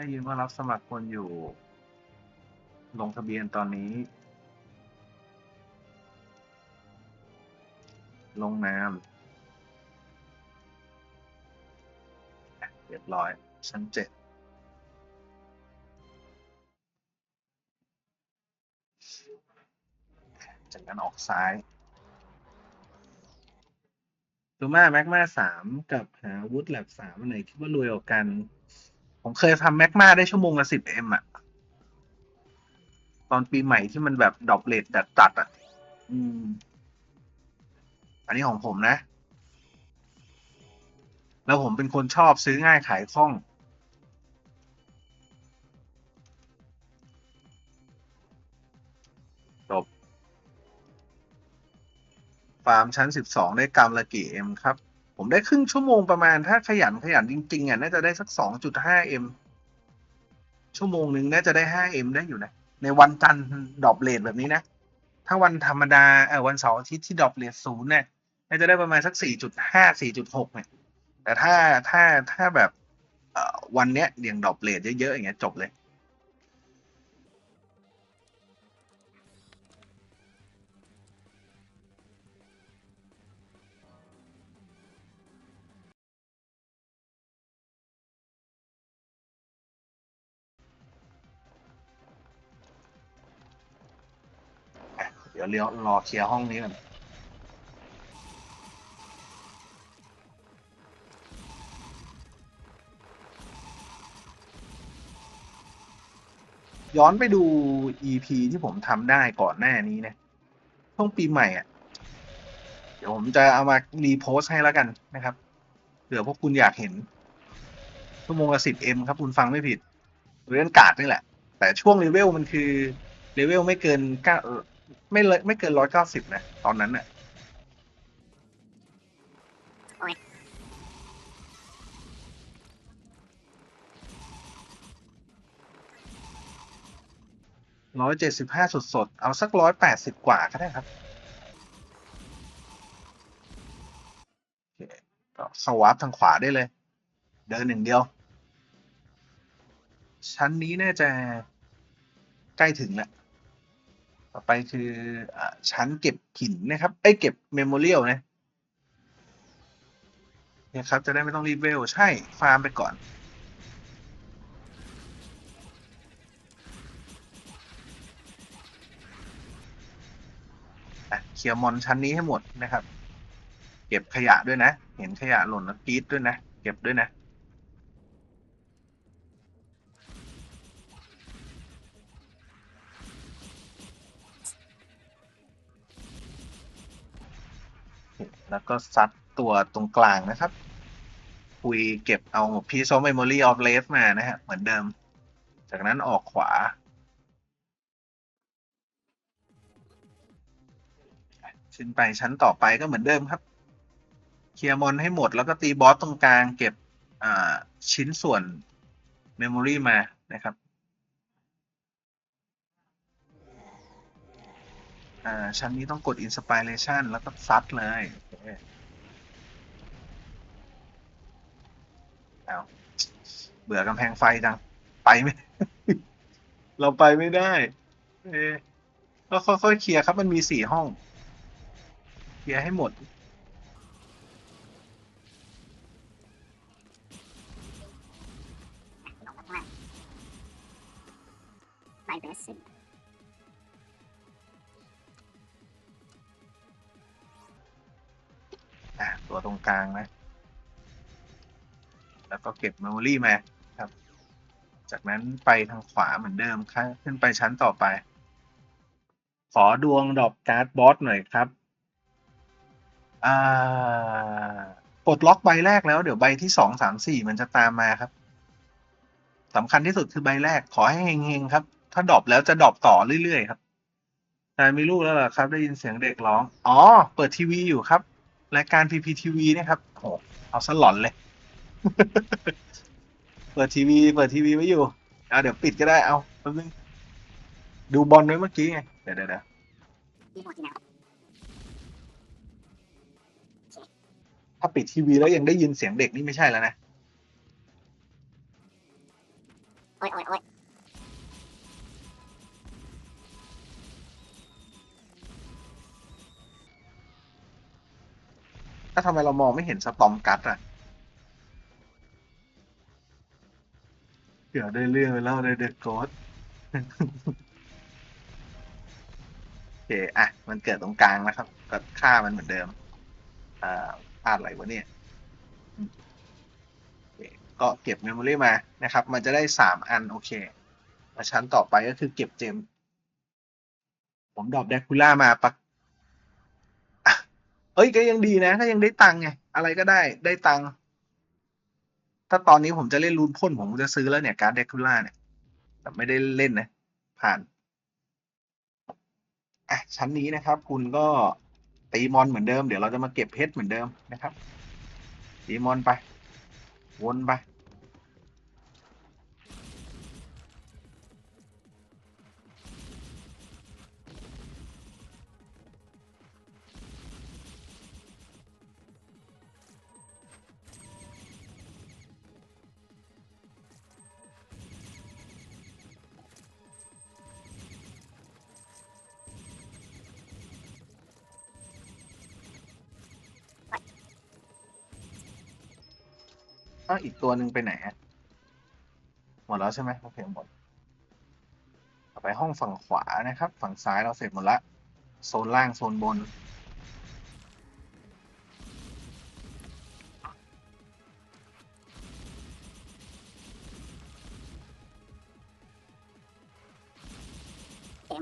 ได้ยินว่ารับสมัครคนอยู่ ลงทะเบียนตอนนี้ ลงนามเรียบร้อย ชั้นเจ็ดจากนั้นออกซ้ายลูมาแม็กมาสามกับหาวุฒแลบสามอันไหนคิดว่ารวยกว่ากัน ผมเคยทำแม็กมาได้ชั่วโมงละสิบเอ็มอะตอนปีใหม่ที่มันแบบดรอปเลทจัดจัดอะอืม อันนี้ของผมนะ แล้วผมเป็นคนชอบซื้อง่ายขายคล่อง จบ ฟาร์มชั้นสิบสองได้กรัมละกี่เอ็มครับ ผมได้ครึ่งชั่วโมงประมาณถ้าขยันขยันจริงๆอะน่าจะได้สักสองจุดห้าเอ็มชั่วโมงหนึ่งน่าจะได้ห้าเอ็มได้อยู่นะ ในวันจันทร์ดรอปเลทแบบนี้นะ ถ้าวันธรรมดาเออวันเสาร์อาทิตย์ที่ดรอปเลทศูนย์เนี่ยน่าจะได้ประมาณสักสี่จุดห้าสี่จุดหกเนี่ยแต่ถ้าถ้าถ้าแบบวันเนี้ยอย่างดรอปเลทเยอะๆอย่างเงี้ยจบเลย ดี๋ยวเลี้ยวรอเคลียร์ห้องนี้ก่อนย้อนไปดู EP ที่ผมทำได้ก่อนหน้านี้นะช่วงปีใหม่อะ เดี๋ยวผมจะเอามารีโพสต์ให้แล้วกันนะครับเผื่อพวกคุณอยากเห็นชั่วโมงละสิบเอ็มครับ คุณฟังไม่ผิด เรื่องกาดนี่แหละ แต่ช่วงเลเวลมันคือเลเวลไม่เกินเก้า ไม่เลยไม่เกินร้อยเก้าสิบนะ ตอนนั้นน่ะโอ้ยร้อยเจ็ดสิบห้าสดสดๆเอาสักร้อยแปดสิบกว่าก็ได้ครับโอเคก็สวาปทางขวาได้เลย เดินหนึ่างเดียว ชั้นนี้น่าจะใกล้ถึงแล้ว ต่อไปคืออชั้นเก็บหินนะครับเอ้เก็บเมมโมเรียลนะเนี่ยครับ จะได้ไม่ต้องรีเวล ใช่ ฟาร์มไปก่อนอเคลียร์มอนชั้นนี้ให้หมดนะครับ เก็บขยะด้วยนะ เห็นขยะหล่นแล้วกรีดด้วยนะ เก็บด้วยนะ แล้วก็ซัดตัวตรงกลางนะครับ คุยเก็บเอา piece of memory of l a c e มานะฮะ เหมือนเดิม จากนั้นออกขวา ขึ้นไปชั้นต่อไปก็เหมือนเดิมครับ เคลียร์มอนให้หมดแล้วก็ตีบอสตรงกลาง เก็บชิ้นส่วนเมมโมรีมานะครับ อ่าชั้นนี้ต้องกด Inspiration แล้วก็ซัดเลยเอาเบื่อกำแพงไฟจัง ไปไม่ เราไปไม่ได้ เอก็ค่อยๆเคลียร์ครับ มันมีสี่ห้อง เคลียร์ให้หมดไลเบส อะตัวตรงกลางนะ แล้วก็เก็บเมมโมรี่มาครับ จากนั้นไปทางขวาเหมือนเดิมครับขึ้นไปชั้นต่อไป ขอดวงดอกการ์ดบอสหน่อยครับอ่าปลดล็อกใบแรกแล้วเดี๋ยวใบที่สองสามสี่มันจะตามมาครับสำคัญที่สุดคือใบแรกขอให้เฮงๆครับ ถ้าดรอปแล้วจะดรอปต่อเรื่อยๆครับนายมีลูกแล้วเหรอครับ ได้ยินเสียงเด็กร้อง อ๋อ เปิดทีวีอยู่ครับ รายการ PPTV นะครับโอ้เอาซะหลอนเลย เปิดทีวี เปิดทีวีไว้อยู่เอาเดี๋ยวปิดก็ได้เอาแป๊บนึงดูบอลไว้เมื่อกี้ไง เดี๋ยวเดี๋ยวเดี๋ยวที่หมดที่แล้วถ้าปิดทีวีแล้วยังได้ยินเสียงเด็กนี่ไม่ใช่แล้วนะ ถ้าทำไมเรามองไม่เห็นสตอมกัดอะเดี๋ยวได้เรื่องไปแล้วในเดอะโกดโอเคอะ มันเกิดตรงกลางนะครับก็ค่ามันเหมือนเดิมอ่าพลาดอะไรวะเนี่ยก็เก็บเมมโมรีมานะครับ มันจะได้สามอันโอเคแล้วชั้นต่อไปก็คือเก็บเจม ผมดรอปแดคูล่ามาปัก เอ้ยก็ยังดีนะก็ยังได้ตังค์ไง อะไรก็ได้ได้ตังค์ถ้าตอนนี้ผมจะเล่นรูนพ่นผมจะซื้อแล้วเนี่ย การ์ดเดคูล่าเนี่ย แต่ไม่ได้เล่นนะ ผ่านอะชั้นนี้นะครับ คุณก็ตีมอนเหมือนเดิม เดี๋ยวเราจะมาเก็บเพชรเหมือนเดิมนะครับตีมอนไป วนไป อ้าวอีกตัวหนึ่งไปไหนอะหมดแล้วใช่ไหมโอเคหมดต่อไปห้องฝั่งขวานะครับ ฝั่งซ้ายเราเสร็จหมดละ โซนล่างโซนบน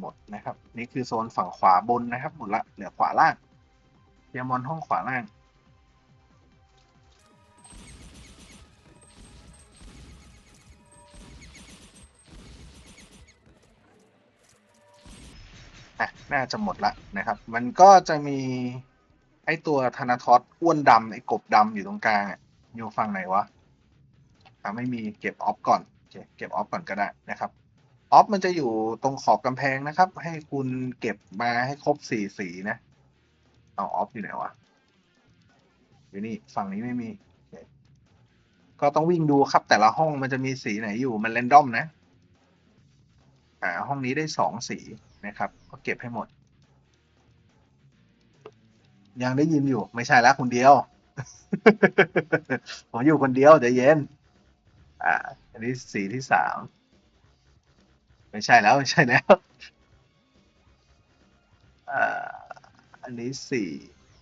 หมดนะครับ นี่คือโซนฝั่งขวาบนนะครับ หมดละ เหลือขวาล่างเยมอนห้องขวาล่าง น่าจะหมดละนะครับ มันก็จะมีไอตัวธนาทอสอ้วนดำไอกบดำอยู่ตรงกลางอะอยู่ฝั่งไหนวะอะไม่มีเก็บออฟก่อนโอเคเก็บออฟก่อนก็ได้นะครับออฟมันจะอยู่ตรงขอบกำแพงนะครับ ให้คุณเก็บมาให้ครบสี่สีนะเอาออฟอยู่ไหนวะอยู่นี่ฝั่งนี้ไม่มี ก็ต้องวิ่งดูครับ แต่ละห้องมันจะมีสีไหนอยู่มันเรนดอมนะ อ่า ห้องนี้ได้สองสี นะครับ ก็เก็บให้หมด ยังได้ยินอยู่ไม่ใช่แล้วคนเดียว ผมอยู่คนเดียวใจเย็น อ่า อันนี้สีที่สามไม่ใช่แล้วไม่ใช่แล้วอ่าอันนี้สี่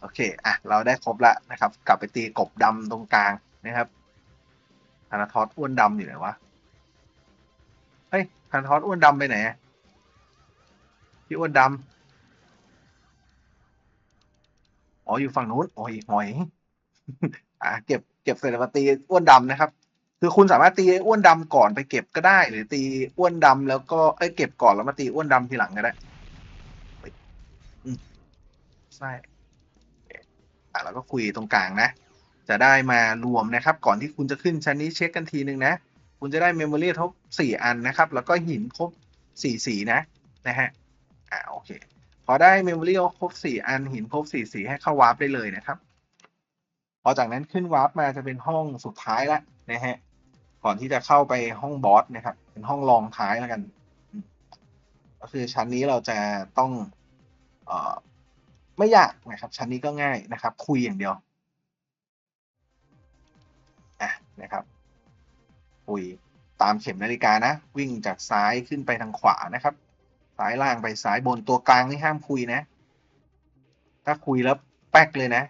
โอเค อะ เราได้ครบแล้วนะครับ กลับไปตีกบดำตรงกลางนะครับธนาทอสอ้วนดำอยู่ไหนวะ เฮ้ยธนาทอสอ้วนดำไปไหนอะ พี่อ้วนดำอ๋ออยู่ฝั่งนู้นโอ้ยหอยอ่าเก็บเก็บเสร็จแล้วมาตีอ้วนดำนะครับ คือคุณสามารถตีอ้วนดำก่อนไปเก็บก็ได้ หรือตีอ้วนดำแล้วก็เอ้ยเก็บก่อนแล้วมาตีอ้วนดำทีหลังก็ได้ใช่อ่าแล้วก็คุยตรงกลางนะ จะได้มารวมนะครับ ก่อนที่คุณจะขึ้นชั้นนี้เช็คกันทีนึงนะ คุณจะได้เมมโมรีครบสี่อันนะครับ แล้วก็หินครบสี่สีนะ นะฮะ อ่าโอเค พอได้เมมโมรีครบสี่อันหินครบสี่สีให้เข้าวาร์ปได้เลยนะครับ พอจากนั้นขึ้นวาร์ปมาจะเป็นห้องสุดท้ายละนะฮะก่อนที่จะเข้าไปห้องบอสนะครับ เป็นห้องรองท้ายแล้วกัน ก็คือชั้นนี้เราจะต้องเอ่อไม่ยากนะครับ ชั้นนี้ก็ง่ายนะครับ คุยอย่างเดียวอะนะครับ คุยตามเข็มนาฬิกานะ วิ่งจากซ้ายขึ้นไปทางขวานะครับ ซ้ายล่างไปซ้ายบนตัวกลางนี่ห้ามคุยนะ ถ้าคุยแล้วแป๊กเลยนะ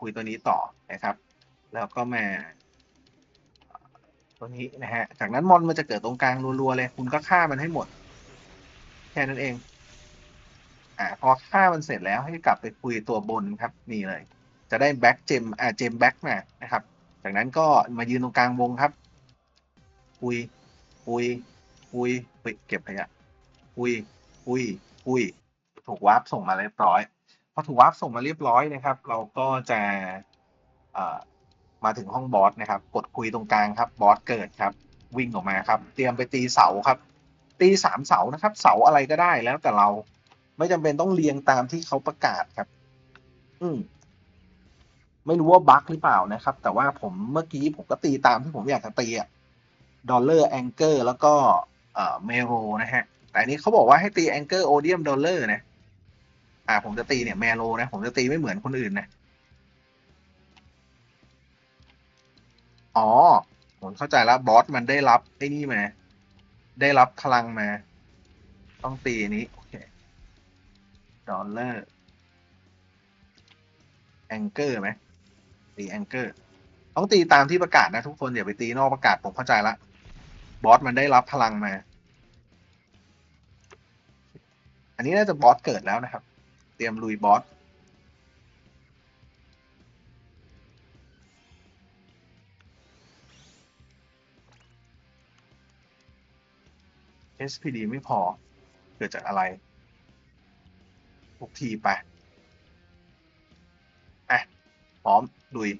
คุยตัวนี้ต่อนะครับ แล้วก็มาตัวนี้นะฮะ จากนั้นมอนมันจะเกิดตรงกลางรัวๆเลย คุณก็ฆ่ามันให้หมด แค่นั้นเอง อ่าพอฆ่ามันเสร็จแล้วให้กลับไปคุยตัวบนครับ นี่เลย จะได้แบ็กเจมอ่าเจมแบ็กมานะครับ จากนั้นก็มายืนตรงกลางวงครับ คุยคุยคุยเฮ้ยเก็บขยะ คุยคุยคุยถูกวาร์ปส่งมาเรียบร้อยพอถูกวาร์ปส่งมาเรียบร้อยนะครับ เราก็จะเอ่อมาถึงห้องบอสนะครับ กดคุยตรงกลางครับบอสเกิดครับ วิ่งออกมาครับ เตรียมไปตีเสาครับ ตีสามเสานะครับ เสาอะไรก็ได้แล้วแต่เราไม่จำเป็นต้องเรียงตามที่เขาประกาศครับ อืมไม่รู้ว่าบั๊กหรือเปล่านะครับ แต่ว่าผมเมื่อกี้ผมก็ตีตามที่ผมอยากจะตีอะดอลเลอร์แองเกอร์แล้วก็เอ่อเมโรนะฮะ แต่นี้เขาบอกว่าให้ตีแองเกอร์โอเดียมดอลเลอร์นะ อ่า ผมจะตีเนี่ยแมโลนะ ผมจะตีไม่เหมือนคนอื่นนะ อ๋อ ผมเข้าใจแล้วบอสมันได้รับไอ้นี่มา ได้รับพลังมา ต้องตีนี้ โอเคดอลเลอร์แองเกอร์ไหมตีแองเกอร์ต้องตีตามที่ประกาศนะทุกคนอย่าไปตีนอกประกาศผมเข้าใจละบอสมันได้รับพลังมา นนี้น่าจะบอสเกิดแล้วนะครับ เตรียมลุยบอส SPD ไม่พอ เกิดจากอะไรทุกทีไปอะพร้อมลุย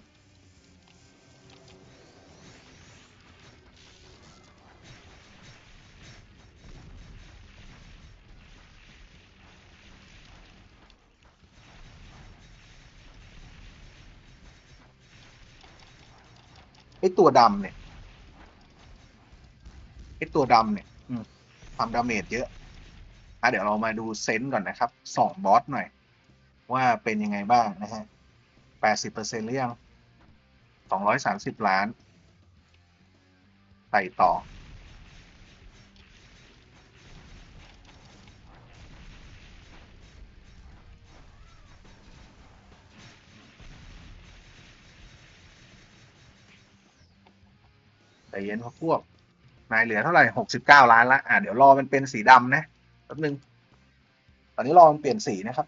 ตัวดำเนี่ยไอตัวดำเนี่ยอืมทำดาเมจเยอะอะเดี๋ยวเรามาดูเซนต์ก่อนนะครับสองบอสหน่อย ว่าเป็นยังไงบ้างนะฮะแปดสิบเปอร์เซ็นต์หรือยังสองร้อยสามสิบล้านใส่ต่อ เย็นพวกพวก นายเหลือเท่าไหร่หกสิบเก้าล้านละอะเดี๋ยวรอมันเป็นสีดำนะแป๊บนึง ตอนนี้รอมันเปลี่ยนสีนะครับ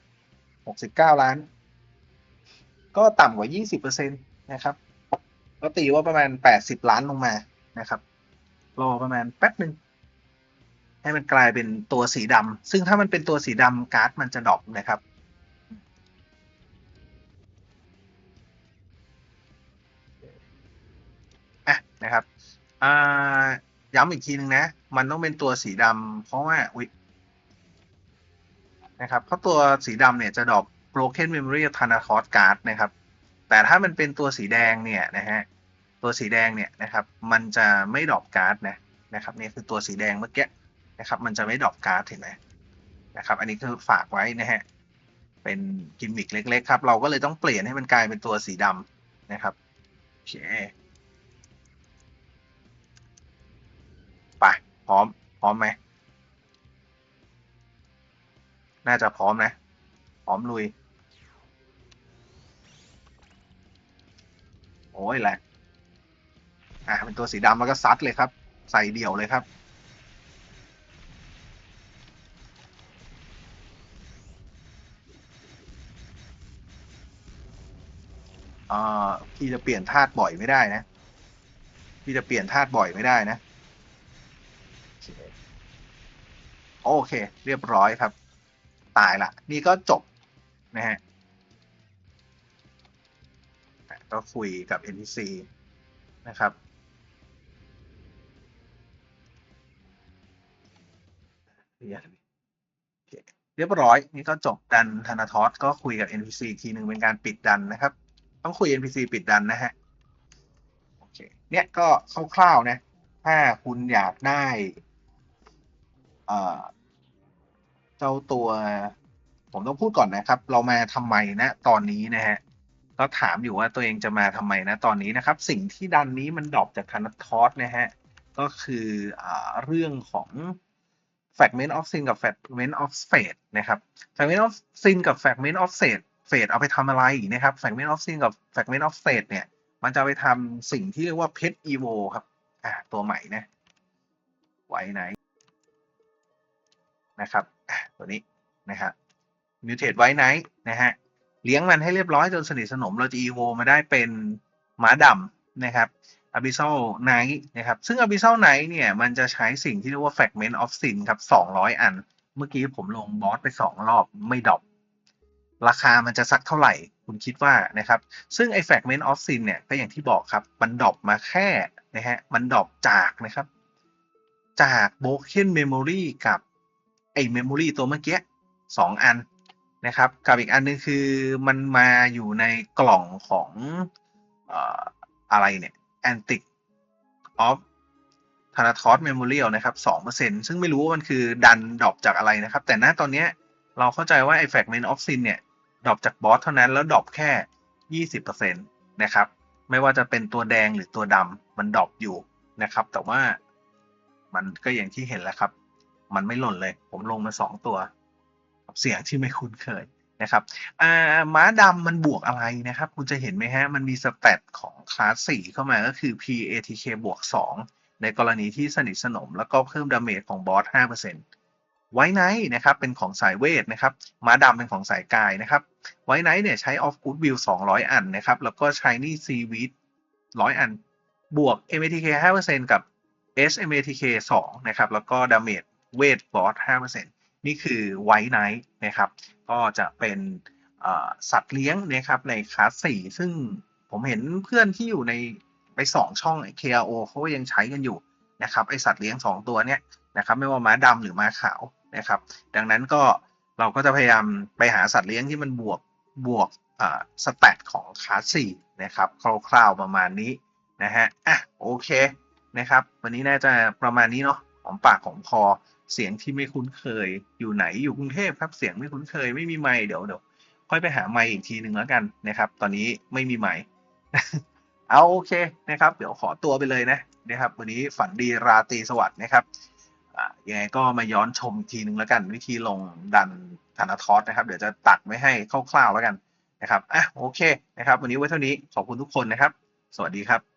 หกสิบเก้าล้าน ก็ต่ำกว่ายี่สิบเปอร์เซ็นตนะครับก็ตีว่าประมาณแปดสิบล้านลงมานะครับ รอประมาณแป๊บหนึ่งให้มันกลายเป็นตัวสีดำซึ่งถ้ามันเป็นตัวสีดำการ์ดมันจะดอปนะครับ อะนะครับ ย้ำอีกทีหนึ่งนะ มันต้องเป็นตัวสีดำเพราะว่าอุ๊ยนะครับเพราะตัวสีดำเนี่ยจะดรอป broken memory of Thanatos card นะครับ แต่ถ้ามันเป็นตัวสีแดงเนี่ยนะฮะตัวสีแดงเนี่ยนะครับมันจะไม่ดรอปการ์ดนะนะครับนี่คือตัวสีแดงเมื่อกี้นะครับ มันจะไม่ดรอปการ์ดเห็นไหมนะครับ อันนี้คือฝากไว้นะฮะเป็นกิมมิคเล็ก ๆ ครับ เราก็เลยต้องเปลี่ยนให้มันกลายเป็นตัวสีดำนะครับโอเค พร้อม พร้อมไหม น่าจะพร้อมนะ พร้อมลุย โอ้ยแหละอะเป็นตัวสีดำแล้วก็ซัดเลยครับ ใส่เดี่ยวเลยครับอ่าพี่จะเปลี่ยนธาตุบ่อยไม่ได้นะ พี่จะเปลี่ยนธาตุบ่อยไม่ได้นะ โอเค เรียบร้อยครับ ตายละ นี่ก็จบนะฮะก็คุยกับ NPC นะครับ เรียบร้อย นี่ก็จบดันธนาทอสก็คุยกับ NPC อีกทีหนึ่งเป็นการปิดดันนะครับ ต้องคุย NPC ปิดดันนะฮะโอเคเนี่ยก็คร่าวๆนะ ถ้าคุณอยากได้ เจ้าตัว ผมต้องพูดก่อนนะครับ เรามาทำไมนะตอนนี้นะฮะก็ถามอยู่ว่าตัวเองจะมาทำไมนะตอนนี้นะครับ สิ่งที่ดันนี้มันดรอปจากธนาทอสนะฮะก็คืออเรื่องของ fragment of sin กับ fragment of fate นะครับ fragment of sin กับ fragment of fate fate เอาไปทำอะไรนะครับ fragment of sin กับ fragment of fate เนี่ย มันจะไปทำสิ่งที่เรียกว่า pet evo ครับ อ่าตัวใหม่นะ ไว้ไหน นะครับตัวนี้นะครับ mutate ไว้ไหนนะฮะเลี้ยงมันให้เรียบร้อยจนสนิทสนมเราจะ evo มาได้เป็นม้าดำนะครับ abyssal knight นะครับ ซึ่ง abyssal knight เนี่ย มันจะใช้สิ่งที่เรียกว่า fragment of sin ครับ 200 อัน เมื่อกี้ผมลงบอสไป 2 รอบไม่ดรอปราคามันจะสักเท่าไหร่ คุณคิดว่านะครับ ซึ่งไอ้ fragment of sin เนี่ย ก็อย่างที่บอกครับ มันดรอปมาแค่นะฮะ มันดรอปจากนะครับ จาก broken memory กับ ไอ้ memory ตัวเมื่อกี้สองอันนะครับ กับอีกอันนึงคือมันมาอยู่ในกล่องของเอ่ออะไรเนี่ย antic of Thanatos Memorial นะครับ2%ซึ่งไม่รู้ว่ามันคือดันดรอปจากอะไรนะครับ แต่ณตอนนี้เราเข้าใจว่าไอ้ Fragment of Sin เนี่ยดรอปจากบอสเท่านั้นแล้วดรอปแค่ 20%นะครับไไม่ว่าจะเป็นตัวแดงหรือตัวดำมันดรอปอยู่นะครับ แต่ว่ามันก็อย่างที่เห็นแล้วครับ มันไม่หล่นเลย ผมลงมาสองตัว เสียงที่ไม่คุ้นเคยนะครับม้าดำมันบวกอะไรนะครับ คุณจะเห็นไหมฮะ มันมีสเตตของคลาสสี่เข้ามาก็คือ PATK บวกสองในกรณีที่สนิทสนม แล้วก็เพิ่มดาเมจของบอสห้าเปอร์เซ็นต์ไวไนท์นะครับ เป็นของสายเวทนะครับ ม้าดำเป็นของสายกายนะครับ ไวไนท์เนี่ยใช้ off good will 200 อันนะครับ แล้วก็ shiny seaweed 100 อัน บวก matk 5%กับ smatk 2นะครับ แล้วก็ damage เวทบอส5%นี่คือไวไนท์นะครับ ก็จะเป็นสัตว์เลี้ยงนะครับในคลาส4ซึ่งผมเห็นเพื่อนที่อยู่ในไปสองช่อง KRO เขาก็ยังใช้กันอยู่นะครับไอสัตว์เลี้ยง 2 ตัวเนี้ยนะครับไม่ว่าม้าดำหรือม้าขาวนะครับ ดังนั้นก็เราก็จะพยายามไปหาสัตว์เลี้ยงที่มันบวกบวกสแตทของคลาส4นะครับคร่าวๆประมาณนี้นะฮะอะโอเคนะครับ วันนี้น่าจะประมาณนี้เนาะหอมปากของคอ เสียงที่ไม่คุ้นเคย อยู่ไหนอยู่กรุงเทพครับ เสียงไม่คุ้นเคย ไม่มีไมค์เดี๋ยวเดี๋ยวค่อยไปหาไมค์อีกทีหนึ่งแล้วกันนะครับ ตอนนี้ไม่มีไมค์เอาโอเคนะครับ เดี๋ยวขอตัวไปเลยนะนะครับ วันนี้ฝันดีราตรีสวัสดิ์นะครับอะยังไงก็มาย้อนชมทีหนึ่งแล้วกัน วิธีลงดันธนาทอสนะครับ เดี๋ยวจะตัดไว้ให้คร่าวๆแล้วกันนะครับอะโอเคนะครับ วันนี้ไว้เท่านี้ขอบคุณทุกคนนะครับ สวัสดีครับ